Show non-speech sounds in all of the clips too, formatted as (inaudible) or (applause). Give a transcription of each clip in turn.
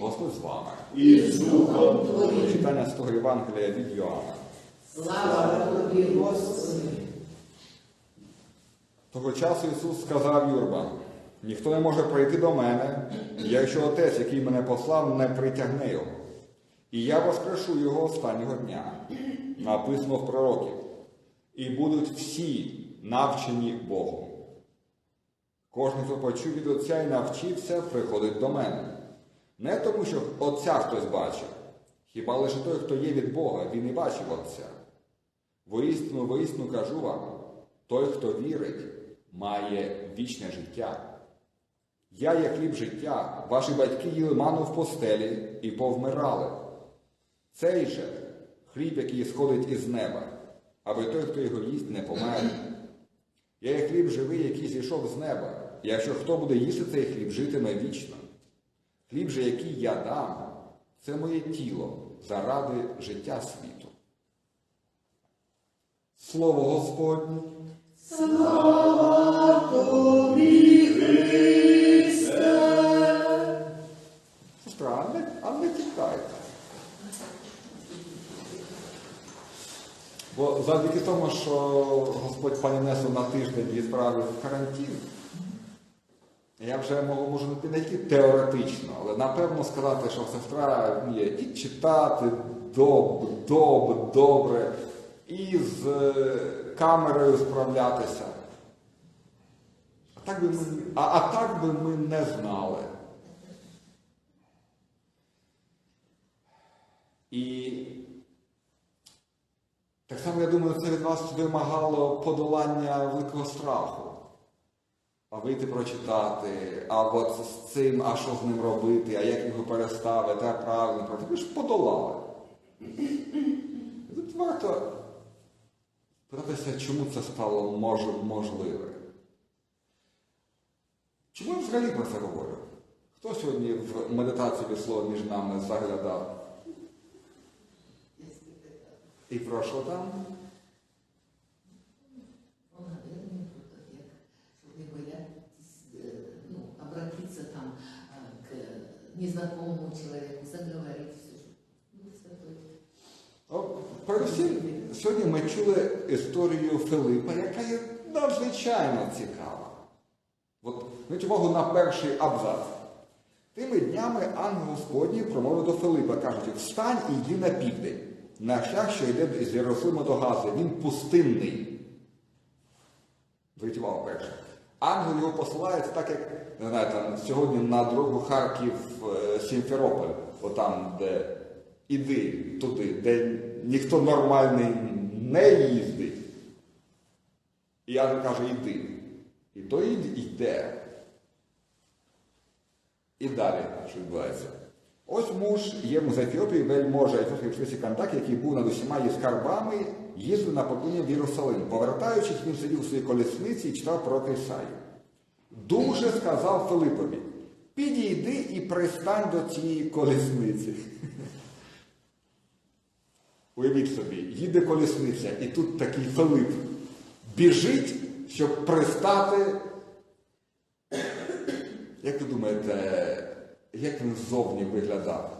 Господь з вами. і з Духом Твоїм. Читання з того Євангелія від Йоанна. Слава Тобі, Господи. Того часу Ісус сказав юрбам, ніхто не може прийти до мене, якщо Отець, який мене послав, не притягне його. І я воскрешу його останнього дня, написано в пророків, і будуть всі навчені Богом. Кожен, хто почув від Отця і навчився, приходить до мене. Не тому, що Отця хтось бачив, хіба лише той, хто є від Бога, він і бачив Отця. Воістину, воістину кажу вам, той, хто вірить, має вічне життя. Я є хліб життя, ваші батьки їли ману в постелі і повмирали. Цей же хліб, який сходить із неба, аби той, хто його їсть, не помер. Я є хліб живий, який зійшов з неба. І якщо хто буде їсти цей хліб, житиме вічно. Хліб же, який я дам, це моє тіло заради життя світу. Слово Господнє. Сестра, а не, а не тікайте. Бо завдяки тому, що Господь пані Несу на тиждень відправив в карантин, я вже можу, не тільки теоретично, напевно сказати, що сестра вміє і читати добре, добре, добре, і з е, камерою справлятися. А так би ми, а, а так би ми не знали. І так само, я думаю, це від вас вимагало подолання великого страху. А вийти прочитати, а от з цим, а що з ним робити, а як його переставити, а правильно. Ви ж подолали. Тут варто питатися, чому це стало мож, можливе. Чому я взагалі про це говорю? Хто сьогодні в медитацію від слова між нами заглядав? І про що там? Ну, наверное, вот так, як, щоб не боятись, э, ну, обратиться там а, к незнакомому человеку, заговорить все. О, Передусім, сьогодні ми чули історію Филипа, яка є надзвичайно цікава. От, зверніть увагу на перший абзац. Тими днями ангел Господній промовив до Филипа, кажучи, встань і йди на південь, на шлях, що йде з Єрусалима до Гази. Він пустинний. Зверніть увагу перше. Ангел його посилається, так як не знаю, там, сьогодні на дорогу Харків е, Сімферополь, отам, де іди туди, де ніхто нормальний не їздить. І ангел каже, іди. І то й- йде. І далі що відбувається. Ось муж євну з Ефіопії, вельможа Ефіопії Пшниці Кантак, який був над усіма її скарбами, їздив на поклоніння в Єрусалим. Повертаючись, він сидів у своїй колісниці і читав про Ісаю. Дуже сказав Филипові, підійди і пристань до цієї колісниці. (laughs) Уявіть собі, їде колісниця, і тут такий Филип біжить, щоб пристати. Як ви думаєте, як він ззовні виглядав?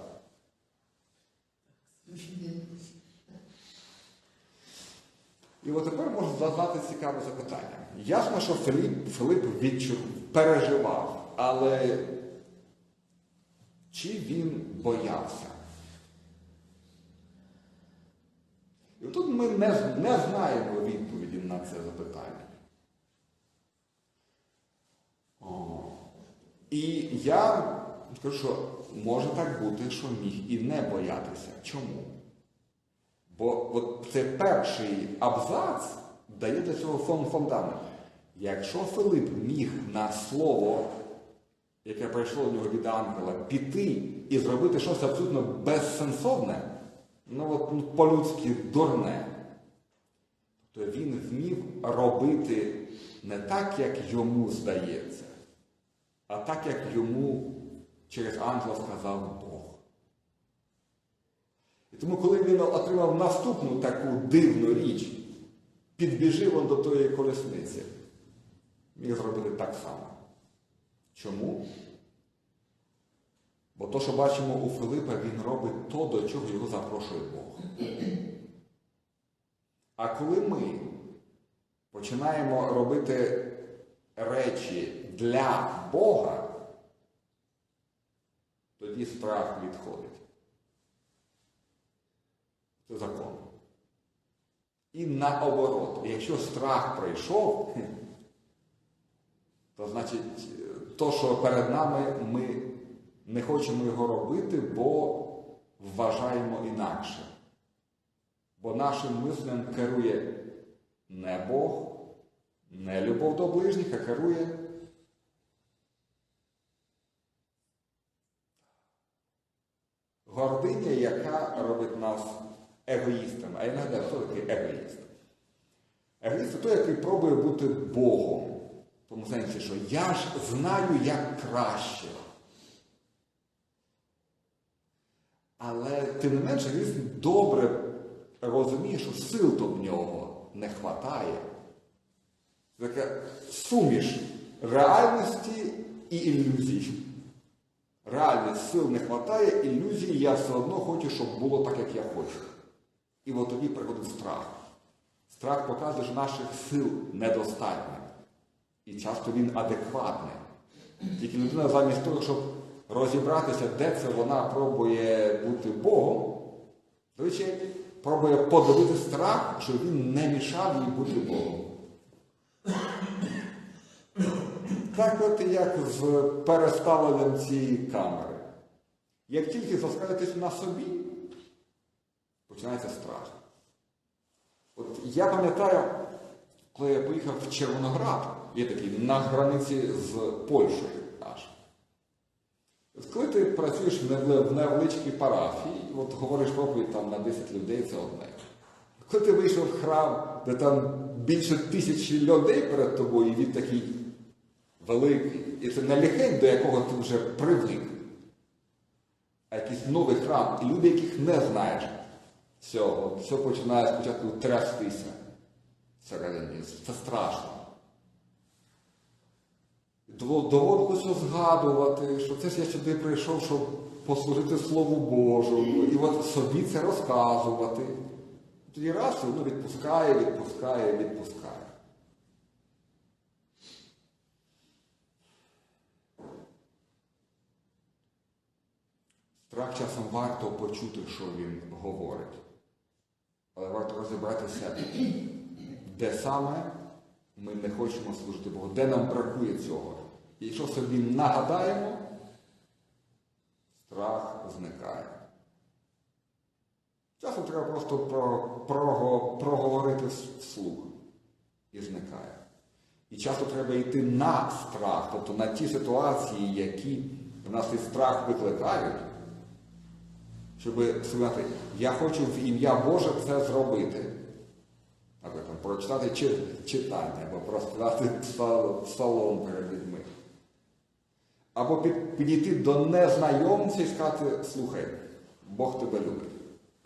І от тепер можна задати цікаве запитання. Ясно, що Филип, Филип відчув, переживав, але чи він боявся? І тут ми не, не знаємо відповіді на це запитання. О. І я скажу, що може так бути, що міг і не боятися. Чому? Бо от це перший абзац дає для цього фон фундамент. Якщо Филип міг на слово, яке прийшло до нього від ангела, піти і зробити щось абсолютно безсенсовне, ну от ну, по-людськи дурне, то він вмів робити не так, як йому здається, а так, як йому через ангела сказав Бог. І тому, коли він отримав наступну таку дивну річ, підбіжив он до тої колесниці, міг зробити так само. Чому? Бо то, що бачимо у Филипа, він робить то, до чого його запрошує Бог. А коли ми починаємо робити речі для Бога, тоді страх відходить. Це закон. І наоборот, якщо страх пройшов, (laughs) то значить, то, що перед нами, ми не хочемо його робити, бо вважаємо інакше. Бо нашим мислем керує не Бог, не любов до ближніх, а керує гординя, яка робить нас егоїстами. А я нагадаю, хто такий егоїст? Егоїст це той, який пробує бути Богом. В тому сенсі, що я ж знаю, як краще. Але тим не менше він добре розуміє, що сил в нього не вистачає. Така суміш реальності і ілюзій. Реальність сил не вистачає, ілюзій я все одно хочу, щоб було так, як я хочу. І от тоді приходить страх. Страх показує, що наших сил недостатньо. І часто він адекватний. Тільки людина замість того, щоб розібратися, де це вона пробує бути Богом, звичайно, пробує подавити страх, щоб він не мішав їй бути Богом. Так як з переставленням цієї камери. Як тільки заскажетесь на собі, починається страх. От я пам'ятаю, коли я поїхав в Червоноград, є такий на границі з Польщею аж. Коли ти працюєш в невеличкій парафії, от говориш проповідь там на 10 людей, це одне. Коли ти вийшов в храм, де там більше тисячі людей перед тобою, і він такий великий, і це не лихень, до якого ти вже привик, а якийсь новий храм, і люди, яких не знаєш цього, все починає спочатку трястися всередині. Це страшно. Доводилося згадувати, що це ж я сюди прийшов, щоб послужити Слову Божому, і от собі це розказувати. Тоді раз воно відпускає, відпускає, відпускає. Страх часом варто почути, що він говорить. Але варто розібратися, де саме ми не хочемо служити Богу, де нам бракує цього. І якщо собі нагадаємо, страх зникає. Часом треба просто про, про, проговорити вслух і зникає. І часто треба йти на страх, тобто на ті ситуації, які в нас і страх викликають, щоб сказати, я хочу в ім'я Боже це зробити. Наприклад, прочитати чи- читання або проспівати псалом перед людьми. Або під- підійти до незнайомця і сказати, слухай, Бог тебе любить.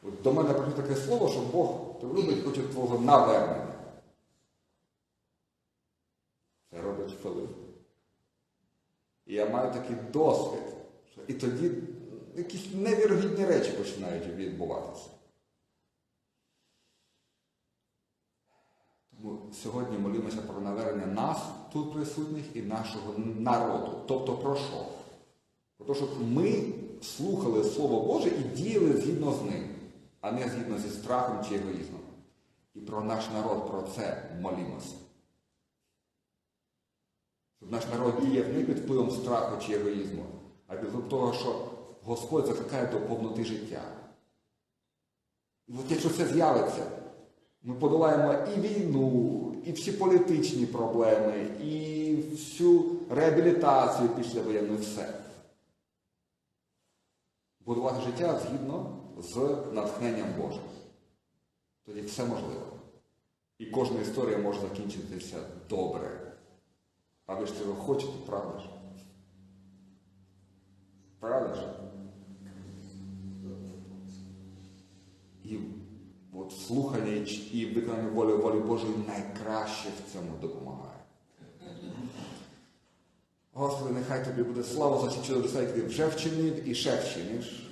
От до мене прийшло таке слово, що Бог тебе любить, хоче твого навернення. Це робить Филип. І я маю такий досвід, що і тоді якісь невірогідні речі починають відбуватися. Тому сьогодні молимося про навернення нас, тут присутніх, і нашого народу. Тобто про що? Про те, щоб ми слухали Слово Боже і діяли згідно з ним, а не згідно зі страхом чи егоїзмом. І про наш народ про це молімося. Щоб наш народ діяв не під впливом страху чи егоїзму, а під того, що Господь закликає до повноти життя. І от якщо це з'явиться, ми подолаємо і війну, і всі політичні проблеми, і всю реабілітацію після воєнної все. Будувати життя згідно з натхненням Божим. Тоді все можливо. І кожна історія може закінчитися добре. А ви ж цього хочете, правда ж? Правда ж? І от слухання і виконання волі волі Божої найкраще в цьому допомагає. Господи, нехай тобі буде слава за ці чудові, ти вже вчинив і ще вчиниш.